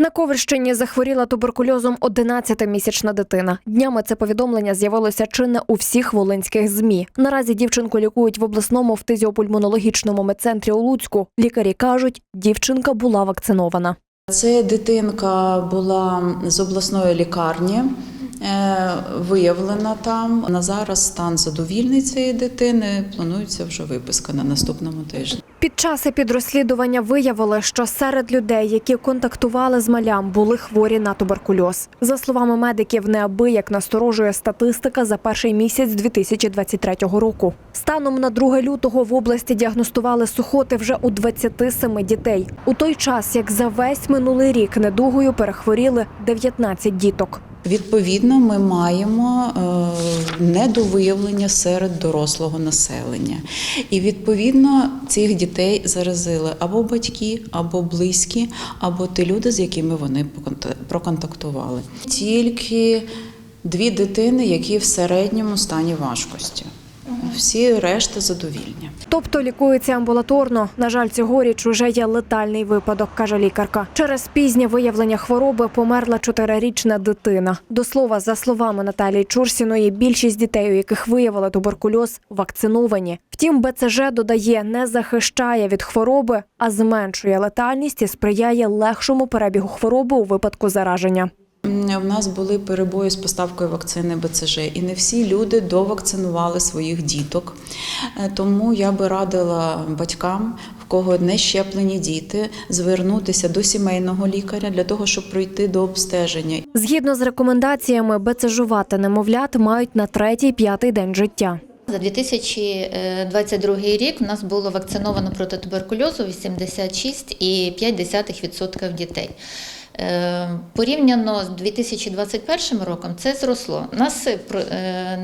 На Коврщині захворіла туберкульозом 11-місячна дитина. Днями це повідомлення з'явилося чи не у всіх волинських змі. Наразі дівчинку лікують в обласному фтизіопульмонологічному медцентрі у Луцьку. Лікарі кажуть, дівчинка була вакцинована. Це дитинка була з обласної лікарні. Е, Виявлена там на зараз стан задовільний цієї дитини. Планується вже виписка на наступному тижні. Під час епідрозслідування виявили, що серед людей, які контактували з малям, були хворі на туберкульоз. За словами медиків, неабияк насторожує статистика за перший місяць 2023 року. Станом на 2 лютого в області діагностували сухоти вже у 27 дітей. У той час, як за весь минулий рік недугою перехворіли 19 діток. Відповідно, ми маємо е, недовиявлення серед дорослого населення. І відповідно цих дітей заразили або батьки, або близькі, або ті люди, з якими вони проконтактували. Тільки дві дитини, які в середньому стані важкості. Всі решта задовільні. Тобто лікується амбулаторно. На жаль, цьогоріч уже є летальний випадок, каже лікарка. Через пізнє виявлення хвороби померла чотирирічна дитина. До слова, за словами Наталії Чурсіної, більшість дітей, у яких виявили туберкульоз, вакциновані. Втім, БЦЖ додає, не захищає від хвороби, а зменшує летальність і сприяє легшому перебігу хвороби у випадку зараження. У нас були перебої з поставкою вакцини БЦЖ, і не всі люди довакцинували своїх діток. Е, Тому я би радила батькам, в кого не щеплені діти, звернутися до сімейного лікаря для того, щоб пройти до обстеження. Згідно з рекомендаціями, БЦЖувати немовлят мають на третій-п'ятий день життя. За 2022 рік у нас було вакциновано проти туберкульозу 86,5% дітей. Е, Порівняно з 2021 роком це зросло. У нас е, про-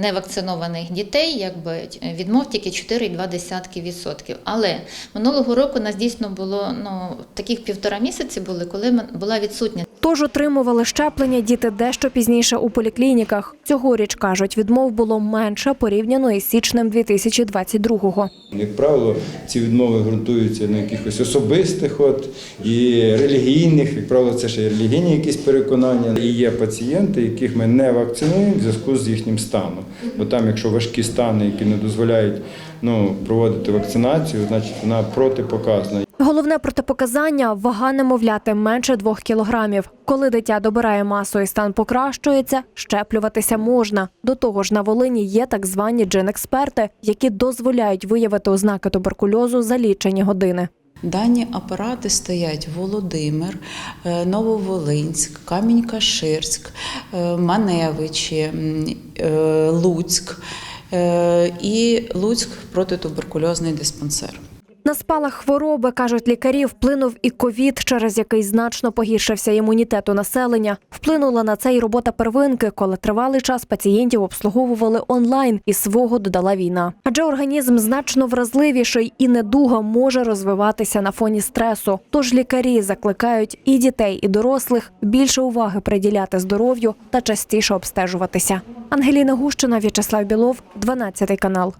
невакцинованих дітей якби відмов тільки 4,2%. Але минулого року у нас дійсно було ну таких півтора місяці були, коли була відсутня Тож отримували щеплення діти дещо пізніше у поліклініках. Цьогоріч кажуть, відмов було менше порівняно із січнем 2022-го. Як правило, ці відмови ґрунтуються на якихось особистих от, і релігійних, як правило, це ще релігійні якісь переконання. І є пацієнти, яких ми не вакцинуємо в зв'язку з їхнім станом. Бо там, якщо важкі стани, які не дозволяють ну, проводити вакцинацію, значить вона протипоказана. Головне протипоказання вага немовляти менше 2 кілограмів. Коли дитя добирає масу і стан покращується, щеплюватися можна. До того ж, на Волині є так звані джин-експерти, які дозволяють виявити ознаки туберкульозу за лічені години. Дані апарати стоять Володимир, е, Нововолинськ, Камінь-Каширськ, е, Маневичі, е, Луцьк і Луцьк протитуберкульозний диспансер. На спалах хвороби, кажуть лікарі, вплинув і ковід, через який значно погіршився імунітет у населення. Вплинула на це й робота первинки, коли тривалий час пацієнтів обслуговували онлайн, і свого додала війна. Адже організм значно вразливіший і недуга може розвиватися на фоні стресу. Тож лікарі закликають і дітей, і дорослих більше уваги приділяти здоров'ю та частіше обстежуватися. Ангеліна Гущина, В'ячеслав Білов, 12 канал.